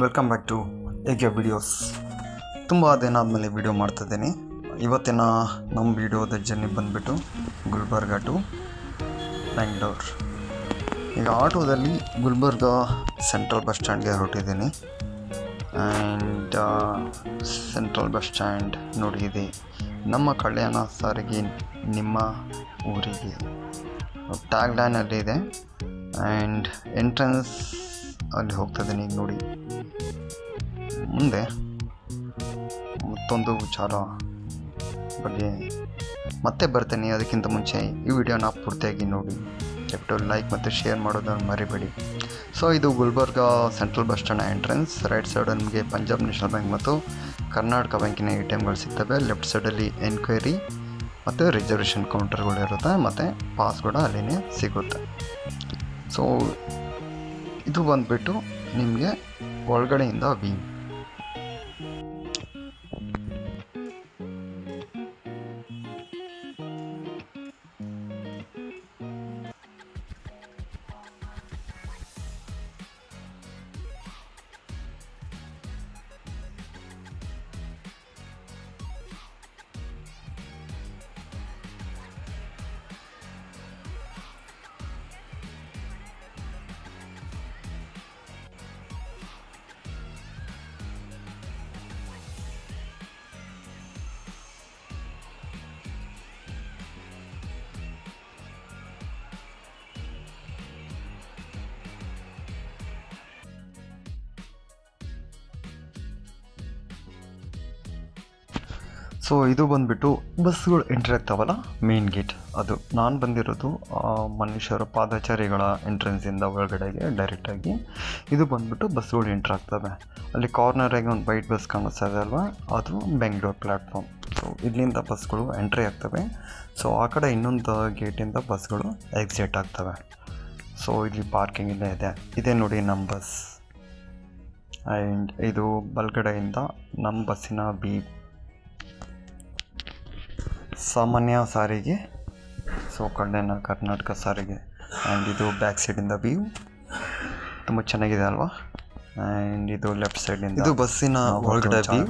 Welcome back to ಏಕೆ videos ತುಂಬ ದಿನ ಆದಮೇಲೆ ವಿಡಿಯೋ ಮಾಡ್ತಿದ್ದೀನಿ ಇವತ್ತಿನ ನಮ್ಮ ವಿಡಿಯೋದ ಜರ್ನಿ ಬಂದುಬಿಟ್ಟು ಗುಲ್ಬರ್ಗ ಟು ಬ್ಯಾಂಗ್ಳೂರ್ ಈಗ ಆಟೋದಲ್ಲಿ ಗುಲ್ಬರ್ಗ ಸೆಂಟ್ರಲ್ ಬಸ್ ಸ್ಟ್ಯಾಂಡ್ಗೆ ಹೊರಟಿದ್ದೀನಿ. ಆ್ಯಂಡ್ ಸೆಂಟ್ರಲ್ ಬಸ್ ಸ್ಟ್ಯಾಂಡ್ ನೋಡಿದೆ ನಮ್ಮ ಕಲ್ಯಾಣ ಸಾರಿಗೆ ನಿಮ್ಮ ಊರಿಗೆ. ಟ್ಯಾಗ್ ಲೈನಲ್ಲಿ ಇದೆ. ಆ್ಯಂಡ್ ಎಂಟ್ರೆನ್ಸ್ ಅಲ್ಲಿ ಹೋಗ್ತಾ ಇದ್ದೀನಿ, ಈಗ ನೋಡಿ. ಮುಂದೆ ಮತ್ತೊಂದು ವಿಚಾರ ಬಗ್ಗೆ ಮತ್ತೆ ಬರ್ತೇನೆ. ಅದಕ್ಕಿಂತ ಮುಂಚೆ ಈ ವಿಡಿಯೋನ ಪೂರ್ತಿಯಾಗಿ ನೋಡಿ. ದಯವಿಟ್ಟು ಲೈಕ್ ಮತ್ತು ಶೇರ್ ಮಾಡೋದನ್ನು ಮರಿಬೇಡಿ. ಸೊ ಇದು Gulbarga central bus stand entrance right side ನಿಮಗೆ ಪಂಜಾಬ್ ನ್ಯಾಷನಲ್ ಬ್ಯಾಂಕ್ ಮತ್ತು ಕರ್ನಾಟಕ ಬ್ಯಾಂಕಿನ ಎ ಟಿ ಎಮ್ಗಳು ಸಿಗ್ತವೆ. ಲೆಫ್ಟ್ ಸೈಡಲ್ಲಿ ಎನ್ಕ್ವೈರಿ ಮತ್ತು ರಿಸರ್ವೇಷನ್ ಕೌಂಟರ್ಗಳು ಇರುತ್ತೆ. ಮತ್ತು ಪಾಸ್ ಕೂಡ ಅಲ್ಲಿನೇ ಸಿಗುತ್ತೆ. ಸೊ ಇದು ಬಂದುಬಿಟ್ಟು ನಿಮಗೆ ಒಳಗಡೆಯಿಂದ ವಿ ಸೊ ಇದು ಬಂದುಬಿಟ್ಟು ಬಸ್ಗಳು ಎಂಟ್ರಿ ಆಗ್ತಾವಲ್ಲ ಮೇನ್ ಗೇಟ್ ಅದು ನಾನು ಬಂದಿರೋದು ಮನುಷ್ಯರ ಪಾದಚಾರಿಗಳ ಎಂಟ್ರೆನ್ಸಿಂದ ಒಳಗಡೆಗೆ ಡೈರೆಕ್ಟಾಗಿ ಇದು ಬಂದುಬಿಟ್ಟು ಬಸ್ಗಳು ಎಂಟ್ರ್ ಆಗ್ತವೆ. ಅಲ್ಲಿ ಕಾರ್ನರಾಗಿ ಒಂದು ವೈಟ್ ಬಸ್ ಕಾಣಿಸ್ತಾ ಇದೆ ಅಲ್ವಾ? ಅದು ಬೆಂಗಳೂರು ಪ್ಲ್ಯಾಟ್ಫಾರ್ಮ್ ಸೊ ಇಲ್ಲಿಂದ ಬಸ್ಗಳು ಎಂಟ್ರಿ ಆಗ್ತವೆ. ಸೊ ಆ ಕಡೆ ಇನ್ನೊಂದು ಗೇಟಿಂದ ಬಸ್ಗಳು ಎಕ್ಸಿಟ್ ಆಗ್ತವೆ. ಸೊ ಇಲ್ಲಿ ಪಾರ್ಕಿಂಗ್ ಇಲ್ಲೇ ಇದೆ. ಇದೆ ನೋಡಿ ನಮ್ಮ ಬಸ್ ಆ್ಯಂಡ್ ಇದು ಬಲ್ಗಡೆಯಿಂದ ನಮ್ಮ ಬಸ್ಸಿನ ಬಿ ಸಾಮಾನ್ಯ ಸಾರಿಗೆ ಸೊ ಕಲ್ಯಾಣ ಕರ್ನಾಟಕ ಸಾರಿಗೆ. ಆ್ಯಂಡ್ ಇದು ಬ್ಯಾಕ್ ಸೈಡಿಂದ ವ್ಯೂ ತುಂಬ ಚೆನ್ನಾಗಿದೆ ಅಲ್ವಾ? ಆ್ಯಂಡ್ ಇದು ಲೆಫ್ಟ್ ಸೈಡಿಂದ ಇದು ಬಸ್ಸಿನ ಒಳಗಡೆ ವ್ಯೂ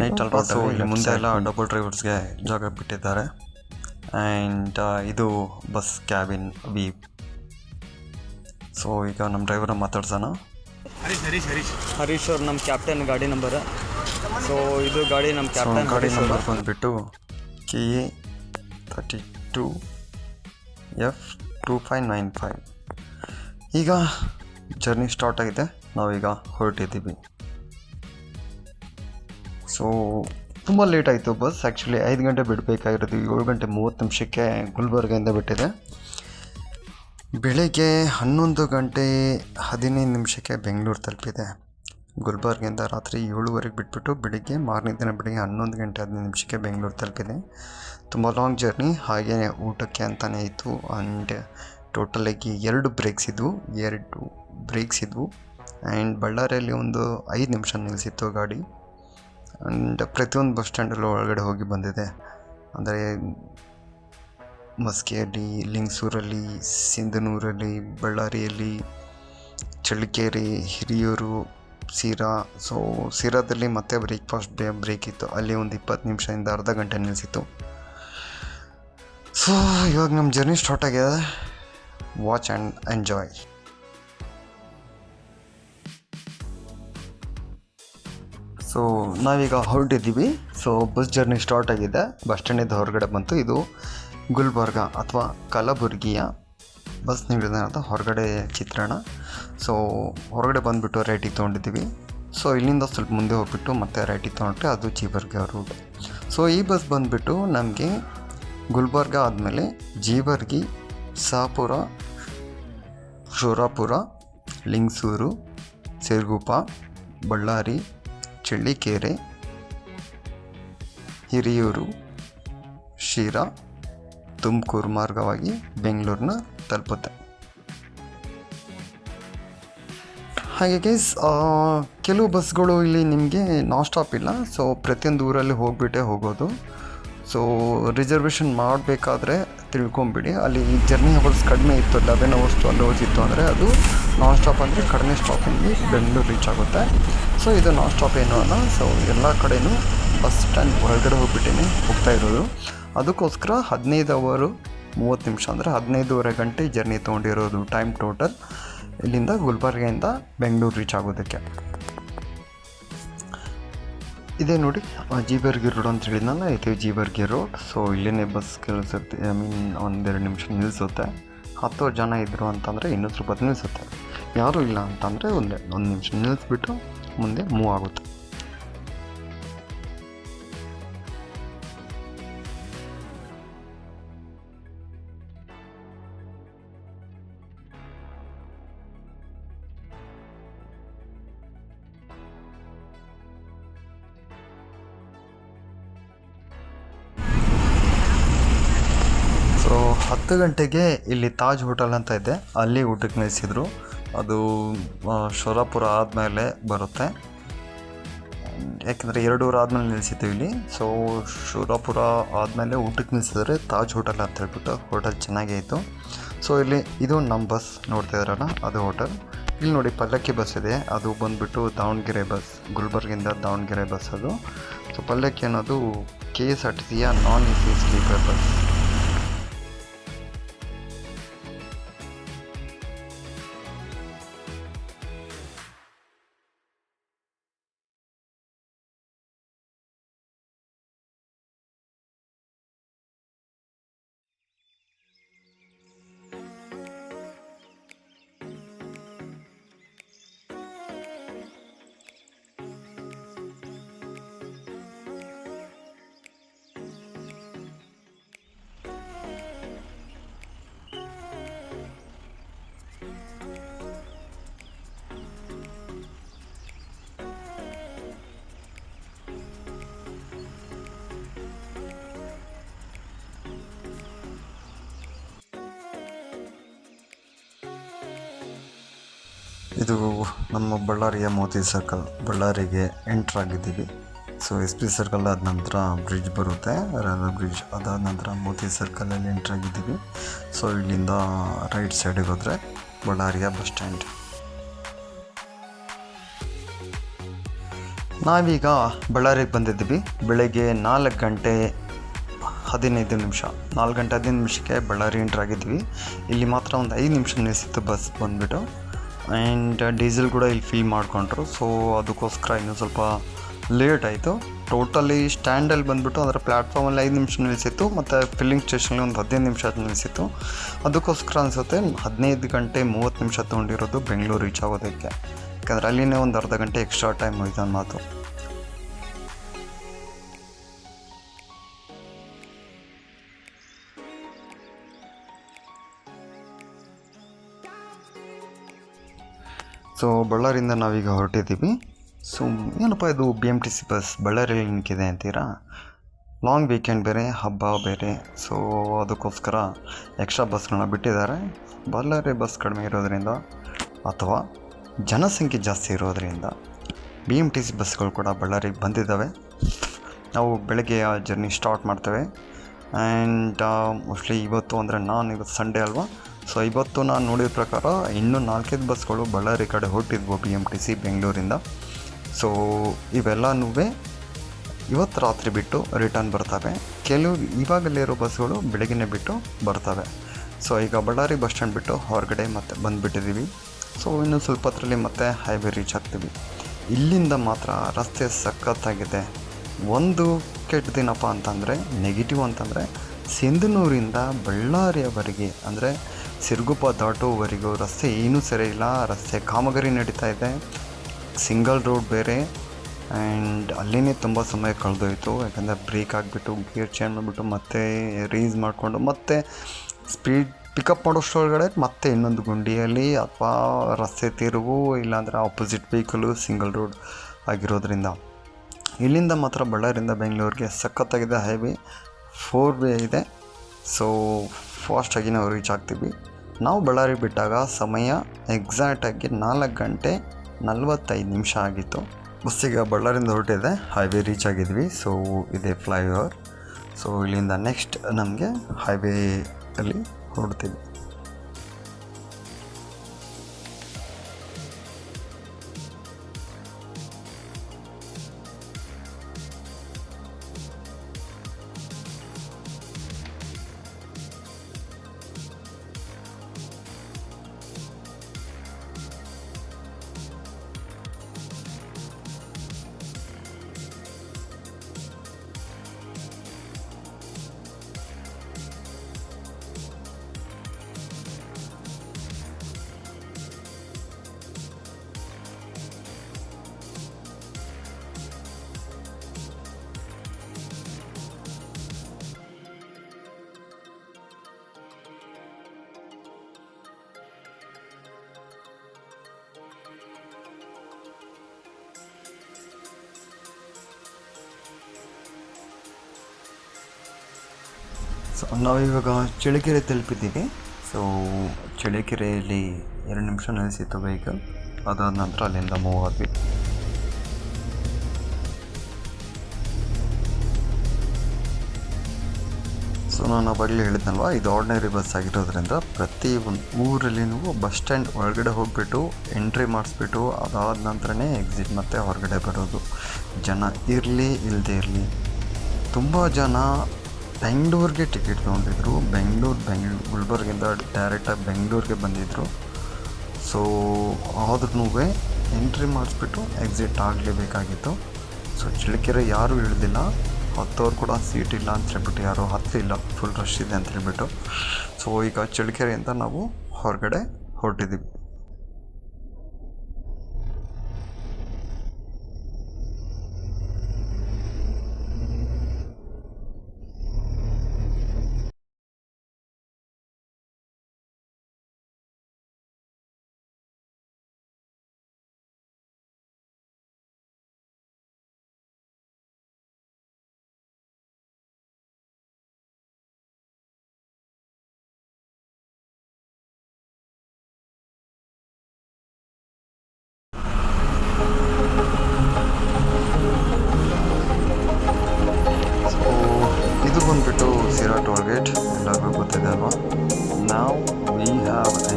ನೈಟ್ ಅಲ್ವಾ? ಸೊ ಇಲ್ಲಿ ಮುಂದೆ ಎಲ್ಲ ಡಬಲ್ ಡ್ರೈವರ್ಸ್ಗೆ ಜಾಗ ಬಿಟ್ಟಿದ್ದಾರೆ. ಆ್ಯಂಡ್ ಇದು ಬಸ್ ಕ್ಯಾಬಿನ್ ವ್ಯೂ ಸೊ ಈಗ ನಮ್ಮ ಡ್ರೈವರ್ ಮಾತಾಡ್ಸೋಣ. ಹರೀಶ್ ಹರೀಶ್ ಹರೀಶ್. ಹರೀಶ್ ಅವ್ರು ನಮ್ಮ ಕ್ಯಾಪ್ಟನ್ ಗಾಡಿ ನಂಬರ್ ಸೊ ಇದು ಗಾಡಿ ನಮ್ಮ ಕ್ಯಾಪ್ಟನ್ ಗಾಡಿ ನಂಬರ್. ಬಂದುಬಿಟ್ಟು K A thirty two F two five nine five ಈಗ ಜರ್ನಿ ಸ್ಟಾರ್ಟ್ ಆಗಿದೆ. ನಾವೀಗ ಹೊರಟಿದ್ದೀವಿ. ಸೊ ತುಂಬ ಲೇಟ್ ಆಯಿತು ಬಸ್ ಆ್ಯಕ್ಚುಲಿ ಐದು ಗಂಟೆ ಬಿಡಬೇಕಾಗಿರೋದು. ಏಳು ಗಂಟೆ ಮೂವತ್ತು ನಿಮಿಷಕ್ಕೆ ಗುಲ್ಬರ್ಗಿಂದ ಬಿಟ್ಟಿದೆ. ಬೆಳಿಗ್ಗೆ ಹನ್ನೊಂದು ಗಂಟೆ ಹದಿನೈದು ನಿಮಿಷಕ್ಕೆ ಬೆಂಗಳೂರು ತಲುಪಿದೆ. ಗುಲ್ಬರ್ಗಿಂದ ರಾತ್ರಿ ಏಳುವರೆಗೆ ಬಿಟ್ಬಿಟ್ಟು ಬೆಳಿಗ್ಗೆ ಮಾರನೇ ದಿನ ಬೆಳಿಗ್ಗೆ ಹನ್ನೊಂದು ಗಂಟೆ ಹದಿನೈದು ನಿಮಿಷಕ್ಕೆ ಬೆಂಗಳೂರು ತಲುಪಿದೆ. ತುಂಬ ಲಾಂಗ್ ಜರ್ನಿ ಹಾಗೆ ಊಟಕ್ಕೆ ಅಂತಲೇ ಇತ್ತು. ಆ್ಯಂಡ್ ಟೋಟಲಾಗಿ ಎರಡು ಬ್ರೇಕ್ಸ್ ಇದ್ವು. ಎರಡು ಬ್ರೇಕ್ಸ್ ಇದ್ವು. ಆ್ಯಂಡ್ ಬಳ್ಳಾರಿಯಲ್ಲಿ ಒಂದು ಐದು ನಿಮಿಷ ನಿಲ್ಲಿಸಿತ್ತು ಗಾಡಿ. ಆ್ಯಂಡ್ ಪ್ರತಿಯೊಂದು ಬಸ್ ಸ್ಟ್ಯಾಂಡಲ್ಲೂ ಒಳಗಡೆ ಹೋಗಿ ಬಂದಿದೆ. ಅಂದರೆ ಮಸ್ಕಿಯಲ್ಲಿ ಲಿಂಗಸೂರಲ್ಲಿ, ಸಿಂಧನೂರಲ್ಲಿ, ಬಳ್ಳಾರಿಯಲ್ಲಿ, ಚಳ್ಳಕೆರೆ, ಹಿರಿಯೂರು ಸೀರಾ ಸೊ ಸೀರಾದಲ್ಲಿ ಮತ್ತೆ ಬ್ರೇಕ್ಫಾಸ್ಟ್ ಬ್ರೇಕ್ ಇತ್ತು. ಅಲ್ಲಿ ಒಂದು ಇಪ್ಪತ್ತು ನಿಮಿಷದಿಂದ ಅರ್ಧ ಗಂಟೆ ನಿಲ್ಲಿಸಿತ್ತು ಸೊ ಇವಾಗ ನಮ್ಮ ಜರ್ನಿ ಸ್ಟಾರ್ಟ್ ಆಗಿದೆ. ವಾಚ್ ಆ್ಯಂಡ್ ಎಂಜಾಯ್ ಸೊ ನಾವೀಗ ಹೊರಟಿದ್ದೀವಿ ಸೊ ಬಸ್ ಜರ್ನಿ ಸ್ಟಾರ್ಟ್ ಆಗಿದೆ. ಬಸ್ ಸ್ಟ್ಯಾಂಡಿಂದ ಹೊರಗಡೆ ಬಂತು. ಇದು ಗುಲ್ಬರ್ಗ ಅಥವಾ ಕಲಬುರ್ಗಿಯ ಬಸ್ ನಿಲ್ದಾಣದ ಹೊರಗಡೆ ಚಿತ್ರಣ. ಸೊ ಹೊರಗಡೆ ಬಂದುಬಿಟ್ಟು ರೈಟಿಗೆ ತೊಗೊಂಡಿದ್ದೀವಿ. ಸೊ ಇಲ್ಲಿಂದ ಸ್ವಲ್ಪ ಮುಂದೆ ಹೋಗ್ಬಿಟ್ಟು ಮತ್ತೆ ರೈಟಿಗೆ ತೊಗೊಂಡ್ರೆ ಅದು ಜೀವರ್ಗ ರೂಟ್ ಸೊ ಈ ಬಸ್ ಬಂದುಬಿಟ್ಟು ನಮಗೆ ಗುಲ್ಬರ್ಗ ಆದಮೇಲೆ ಜೀವರ್ಗಿ, ಸಾಪುರ, ಶೋರಾಪುರ, ಲಿಂಗಸೂರು, ಸಿರ್ಗುಪ್ಪ, ಬಳ್ಳಾರಿ, ಚಳ್ಳಿಕೆರೆ, ಹಿರಿಯೂರು, ಶಿರಾ, ತುಮಕೂರು ಮಾರ್ಗವಾಗಿ ಬೆಂಗಳೂರನ್ನ ತಲುಪುತ್ತೆ ಹಾಗೆ ಗೈಸ್ ಕೆಲವು ಬಸ್ಗಳು ಇಲ್ಲಿ ನಿಮಗೆ ನಾನ್ ಸ್ಟಾಪ್ ಇಲ್ಲ. ಸೊ ಪ್ರತಿಯೊಂದು ಊರಲ್ಲಿ ಹೋಗ್ಬಿಟ್ಟೇ ಹೋಗೋದು. ಸೊ ರಿಸರ್ವೇಷನ್ ಮಾಡಬೇಕಾದ್ರೆ ತಿಳ್ಕೊಂಬಿಡಿ. ಅಲ್ಲಿ ಜರ್ನಿ ಅವರ್ಸ್ ಕಡಿಮೆ ಇತ್ತು ಲೆವೆನ್ ಅವರ್ಸ್ ಟ್ವೆಲ್ ಅವರ್ಸ್ ಇತ್ತು ಅಂದರೆ ಅದು ನಾನ್ ಸ್ಟಾಪ್ ಅಂದರೆ ಕಡಿಮೆ ಸ್ಟಾಪಲ್ಲಿ ಬೆಂಗಳೂರು ರೀಚ್ ಆಗುತ್ತೆ. ಸೊ ಇದು ನಾನ್ ಸ್ಟಾಪ್ ಏನು ಅಲ್ಲ. ಸೊ ಎಲ್ಲ ಕಡೆಯೂ ಬಸ್ ಸ್ಟ್ಯಾಂಡ್ ಒಳಗಡೆ ಹೋಗ್ಬಿಟ್ಟೇನೆ ಹೋಗ್ತಾ ಇರೋದು. ಅದಕ್ಕೋಸ್ಕರ ಹದಿನೈದು ಅವರು ಮೂವತ್ತು ನಿಮಿಷ ಅಂದರೆ ಹದಿನೈದೂವರೆ ಗಂಟೆ ಜರ್ನಿ ತೊಗೊಂಡಿರೋದು ಟೈಮ್ ಟೋಟಲ್ ಇಲ್ಲಿಂದ ಗುಲ್ಬರ್ಗೆಯಿಂದ ಬೆಂಗಳೂರು ರೀಚ್ ಆಗೋದಕ್ಕೆ. ಇದೇ ನೋಡಿ ಜೀಬರ್ಗಿ ರೋಡ್ ಅಂತ ಹೇಳಿದ್ನಲ್ಲ, ಇದು ಜೀಬರ್ಗಿ ರೋಡ್ ಸೊ ಇಲ್ಲಿನೇ ಬಸ್ ಕೆಲಸತ್ತೆ ಐ ಮೀನ್ ಒಂದೆರಡು ನಿಮಿಷ ನಿಲ್ಲಿಸುತ್ತೆ ಹತ್ತು ಜನ ಇದ್ದರು ಅಂತಂದರೆ ಇನ್ನೂ ಸ್ವಲ್ಪ ಹೊತ್ತು ನಿಲ್ಲಿಸುತ್ತೆ ಯಾರೂ ಇಲ್ಲ ಅಂತಂದರೆ ಒಂದೇ, ಒಂದು ನಿಮಿಷ ನಿಲ್ಲಿಸ್ಬಿಟ್ಟು ಮುಂದೆ ಮೂವ್ ಆಗುತ್ತೆ. ಹತ್ತು ಗಂಟೆಗೆ ಇಲ್ಲಿ ತಾಜ್ ಹೋಟೆಲ್ ಅಂತ ಇದೆ. ಅಲ್ಲಿ ಊಟಕ್ಕೆ ನಿಲ್ಲಿಸಿದ್ರು ಅದು ಶೋರಾಪುರ ಆದಮೇಲೆ ಬರುತ್ತೆ. ಯಾಕೆಂದರೆ ಎರಡೂರು ಆದಮೇಲೆ ನಿಲ್ಲಿಸಿದ್ದೀವಿ ಇಲ್ಲಿ. ಸೊ ಶೋಲಾಪುರ ಆದಮೇಲೆ ಊಟಕ್ಕೆ ನಿಲ್ಲಿಸಿದ್ರೆ ತಾಜ್ ಹೋಟೆಲ್ ಅಂತ ಹೇಳ್ಬಿಟ್ಟು ಹೋಟೆಲ್ ಚೆನ್ನಾಗೇ ಇತ್ತು. ಸೊ ಇಲ್ಲಿ ಇದು ನಮ್ಮ ಬಸ್ ನೋಡ್ತಾ ಇದ್ರಲ್ಲ ಅದು ಹೋಟೆಲ್. ಇಲ್ಲಿ ನೋಡಿ ಪಲ್ಲಕ್ಕಿ ಬಸ್ ಇದೆ. ಅದು ಬಂದುಬಿಟ್ಟು ದಾವಣಗೆರೆ ಬಸ್, ಗುಲ್ಬರ್ಗಿಂದ ದಾವಣಗೆರೆ ಬಸ್ ಅದು. ಸೊ ಪಲ್ಲಕ್ಕಿ ಅನ್ನೋದು ಕೆ ಎಸ್ ಆರ್ ಟಿ ಸಿಯ non A C sleeper bus. ಇದು ನಮ್ಮ ಬಳ್ಳಾರಿಯ ಮೋತಿ ಸರ್ಕಲ್ ಬಳ್ಳಾರಿಗೆ ಎಂಟ್ರ್ ಆಗಿದ್ದೀವಿ. ಸೊ ಎಸ್ ಪಿ ಸರ್ಕಲ್ ಆದ ನಂತರ ಬ್ರಿಡ್ಜ್ ಬರುತ್ತೆ. ರೈಲ್ವೆ ಬ್ರಿಡ್ಜ್ ಅದಾದ ನಂತರ ಮೋತಿ ಸರ್ಕಲಲ್ಲಿ ಎಂಟ್ರ್ ಆಗಿದ್ದೀವಿ. ಸೊ ಇಲ್ಲಿಂದ ರೈಟ್ ಸೈಡಿಗೆ ಹೋದರೆ ಬಳ್ಳಾರಿಯ ಬಸ್ ಸ್ಟ್ಯಾಂಡ್ ನಾವೀಗ ಬಳ್ಳಾರಿಗೆ ಬಂದಿದ್ದೀವಿ. ಬೆಳಗ್ಗೆ ನಾಲ್ಕು ಗಂಟೆ ಹದಿನೈದು ನಿಮಿಷ. ನಾಲ್ಕು ಗಂಟೆ ಹದಿನೈದು ನಿಮಿಷಕ್ಕೆ ಬಳ್ಳಾರಿ ಎಂಟ್ರ್ ಆಗಿದ್ವಿ ಇಲ್ಲಿ ಮಾತ್ರ ಒಂದು ಐದು ನಿಮಿಷ ನಿಲ್ಲಿಸಿತ್ತು ಬಸ್ ಬಂದುಬಿಟ್ಟು. ಆ್ಯಂಡ್ ಡೀಸೆಲ್ ಕೂಡ ಇಲ್ಲಿ ಫಿಲ್ ಮಾಡಿಕೊಂಡ್ರು. ಸೊ ಅದಕ್ಕೋಸ್ಕರ ಇನ್ನೂ ಸ್ವಲ್ಪ ಲೇಟ್ ಆಯಿತು. ಟೋಟಲಿ ಸ್ಟ್ಯಾಂಡಲ್ಲಿ ಬಂದುಬಿಟ್ಟು ಅದರ ಪ್ಲ್ಯಾಟ್ಫಾರ್ಮಲ್ಲಿ ಐದು ನಿಮಿಷ ನಿಲ್ಲಿಸಿತ್ತು. ಮತ್ತು ಫಿಲ್ಲಿಂಗ್ ಸ್ಟೇಷನಲ್ಲಿ ಒಂದು ಹದಿನೈದು ನಿಮಿಷ ನಿಲ್ಲಿಸಿತ್ತು. ಅದಕ್ಕೋಸ್ಕರ ಅನಿಸುತ್ತೆ, ಹದಿನೈದು ಗಂಟೆ ಮೂವತ್ತು ನಿಮಿಷ ತೊಗೊಂಡಿರೋದು ಬೆಂಗಳೂರು ರೀಚ್ ಆಗೋದಕ್ಕೆ. ಯಾಕಂದರೆ ಅಲ್ಲಿನೇ ಒಂದು ಅರ್ಧ ಗಂಟೆ ಎಕ್ಸ್ಟ್ರಾ ಟೈಮ್ ಹೋಯ್ತು ಮಾತು. ಸೊ, ಬಳ್ಳಾರಿಯಿಂದ ನಾವೀಗ ಹೊರಟಿದ್ದೀವಿ. ಸೊ, ಏನಪ್ಪ ಇದು B M T C bus ಬಳ್ಳಾರಿಯಲ್ಲಿ ನಿಂತಿದೆ ಅಂತೀರಾ? ಲಾಂಗ್ ವೀಕೆಂಡ್ ಬೇರೆ, ಹಬ್ಬ ಬೇರೆ. ಸೊ ಅದಕ್ಕೋಸ್ಕರ ಎಕ್ಸ್ಟ್ರಾ ಬಸ್ಗಳನ್ನ ಬಿಟ್ಟಿದ್ದಾರೆ. ಬಳ್ಳಾರಿ ಬಸ್ ಕಡಿಮೆ ಇರೋದರಿಂದ ಅಥವಾ ಜನಸಂಖ್ಯೆ ಜಾಸ್ತಿ ಇರೋದರಿಂದ ಬಿ ಎಂ ಟಿ ಸಿ ಬಸ್ಗಳು ಕೂಡ ಬಳ್ಳಾರಿಗೆ ಬಂದಿದ್ದಾವೆ. ನಾವು ಬೆಳಗ್ಗೆ ಆ ಜರ್ನಿ ಸ್ಟಾರ್ಟ್ ಮಾಡ್ತೇವೆ. ಆ್ಯಂಡ್ ಮೋಸ್ಟ್ಲಿ ಇವತ್ತು ಅಂದರೆ ನಾನು ಇವತ್ತು ಸಂಡೇ ಅಲ್ವಾ? ಸೊ ಇವತ್ತು ನಾನು ನೋಡಿದ ಪ್ರಕಾರ ಇನ್ನೂ ನಾಲ್ಕೈದು ಬಸ್ಗಳು ಬಳ್ಳಾರಿ ಕಡೆ ಹೊರಟಿದ್ವು ಬಿ ಎಂ ಟಿ ಸಿ ಬೆಂಗಳೂರಿಂದ. ಸೊ ಇವೆಲ್ಲನೂ ಇವತ್ತು ರಾತ್ರಿ ಬಿಟ್ಟು ರಿಟರ್ನ್ ಬರ್ತವೆ. ಕೆಲವು ಇವಾಗಲಿರೋ ಬಸ್ಗಳು ಬೆಳಗ್ಗೆನೇ ಬಿಟ್ಟು ಬರ್ತವೆ. ಸೊ ಈಗ ಬಳ್ಳಾರಿ ಬಸ್ ಸ್ಟ್ಯಾಂಡ್ ಬಿಟ್ಟು ಹೊರಗಡೆ ಮತ್ತೆ ಬಂದುಬಿಟ್ಟಿದ್ದೀವಿ ಸೊ ಇನ್ನು ಸ್ವಲ್ಪ ಹೊತ್ತರಲ್ಲಿ ಮತ್ತೆ ಹೈವೇ ರೀಚ್ ಆಗ್ತೀವಿ. ಇಲ್ಲಿಂದ ಮಾತ್ರ ರಸ್ತೆ ಸಖತ್ತಾಗಿದೆ. ಒಂದು ಕೆಟ್ಟದೇನಪ್ಪ ಅಂತಂದರೆ ನೆಗೆಟಿವ್ ಅಂತಂದರೆ, ಸಿಂಧನೂರಿಂದ ಬಳ್ಳಾರಿಯವರೆಗೆ ಅಂದರೆ ಸಿರುಗುಪ್ಪ ದಾಟುವವರೆಗೂ ರಸ್ತೆ ಏನೂ ಸರಿ ಇಲ್ಲ. ರಸ್ತೆ ಕಾಮಗಾರಿ ನಡೀತಾ ಇದೆ. ಸಿಂಗಲ್ ರೋಡ್ ಬೇರೆ. ಆ್ಯಂಡ್ ಅಲ್ಲಿನೇ ತುಂಬ ಸಮಯ ಕಳೆದೋಯ್ತು. ಯಾಕಂದರೆ ಬ್ರೇಕ್ ಆಗಿಬಿಟ್ಟು, ಗೇರ್ ಚೇಂಜ್ ಮಾಡಿಬಿಟ್ಟು, ಮತ್ತೆ ರೀಸ್ ಮಾಡಿಕೊಂಡು, ಮತ್ತೆ ಸ್ಪೀಡ್ ಪಿಕಪ್ ಮಾಡೋಷ್ಟೊಳಗಡೆ ಮತ್ತೆ ಇನ್ನೊಂದು ಗುಂಡಿಯಲ್ಲಿ ಅಥವಾ ರಸ್ತೆ ತಿರುವು, ಇಲ್ಲಾಂದರೆ ಆಪೋಸಿಟ್ ವೆಹಿಕಲು ಸಿಂಗಲ್ ರೋಡ್ ಆಗಿರೋದ್ರಿಂದ. ಇಲ್ಲಿಂದ ಮಾತ್ರ ಬಳ್ಳಾರಿಯಿಂದ ಬೆಂಗಳೂರಿಗೆ ಸಖತ್ತಾಗಿದೆ ಹೈವೇ ಫೋರ್ ವೇ ಇದೆ. ಸೊ ಫಾಸ್ಟಾಗಿ ನಾವು ರೀಚ್ ಆಗ್ತೀವಿ. ನಾವು ಬಳ್ಳಾರಿ ಬಿಟ್ಟಾಗ ಸಮಯ ಎಕ್ಸಾಕ್ಟಾಗಿ ನಾಲ್ಕು ಗಂಟೆ ನಲವತ್ತೈದು ನಿಮಿಷ ಆಗಿತ್ತು. ಬಸ್ಸಿಗೆ ಬಳ್ಳಾರಿಂದ ಹೊರಟಿದೆ. ಹೈವೇ ರೀಚ್ ಆಗಿದ್ವಿ. ಸೊ ಇದೆ ಫ್ಲೈಓವರ್ ಸೊ ಇಲ್ಲಿಂದ ನೆಕ್ಸ್ಟ್ ನಮಗೆ ಹೈವೇ ಅಲ್ಲಿ ಹೊರಡ್ತೀವಿ. ಸೊ ನಾವಿವಾಗ ಚಳ್ಳಕೆರೆ ತಲುಪಿದ್ದೀವಿ. ಸೊ ಚಳ್ಳಕೆರೆಯಲ್ಲಿ ಎರಡು ನಿಮಿಷ ನೆಲೆಸಿತ್ತು ಬೈಕ್ ಅದಾದ ನಂತರ ಅಲ್ಲಿಂದ ಮೂವ್ ಆದ್ವಿ. ಸೊ ನಾನು ಅವಾಗಲೇ ಹೇಳಿದ್ನಲ್ವ, ಇದು ಆರ್ಡಿನರಿ ಬಸ್ ಆಗಿರೋದ್ರಿಂದ ಪ್ರತಿ ಒಂದು ನೀವು ಬಸ್ ಸ್ಟ್ಯಾಂಡ್ ಒಳಗಡೆ ಹೋಗಿಬಿಟ್ಟು ಎಂಟ್ರಿ ಮಾಡಿಸ್ಬಿಟ್ಟು, ಅದಾದ ನಂತರನೇ ಎಕ್ಸಿಟ್ ಮತ್ತೆ ಹೊರಗಡೆ ಬರೋದು. ಜನ ಇರಲಿ ಇಲ್ಲದೆ ಇರಲಿ. ತುಂಬ ಜನ ಬೆಂಗಳೂರಿಗೆ ಟಿಕೆಟ್ ತೊಗೊಂಡಿದ್ರು. ಬೆಂಗಳೂರು, ಬೆಂಗ್ಳೂರು ಗುಲ್ಬರ್ಗಿಂದ ಡೈರೆಕ್ಟಾಗಿ ಬೆಂಗಳೂರಿಗೆ ಬಂದಿದ್ದರು ಸೊ ಆದ್ರೂ ಎಂಟ್ರಿ ಮಾಡಿಸ್ಬಿಟ್ಟು ಎಕ್ಸಿಟ್ ಆಗಲೇಬೇಕಾಗಿತ್ತು. ಸೊ ಚಳ್ಳಕೆರೆ ಯಾರೂ ಇಳಿದಿಲ್ಲ. ಹತ್ತೋರು ಕೂಡ ಸೀಟ್ ಇಲ್ಲ ಅಂತ ಹೇಳ್ಬಿಟ್ಟು ಯಾರೂ ಇಲ್ಲ ಫುಲ್ ರಶ್ ಇದೆ ಅಂತ ಹೇಳ್ಬಿಟ್ಟು. ಸೊ ಈಗ ಚಳ್ಳಕೆರೆಯಿಂದ ನಾವು ಹೊರಗಡೆ ಹೊರಟಿದ್ದೀವಿ ಬಂದ್ಬಿಟ್ಟು ಸಿರಾ ಟೋಲ್ ಗೇಟ್ ಎಲ್ಲರಿಗೂ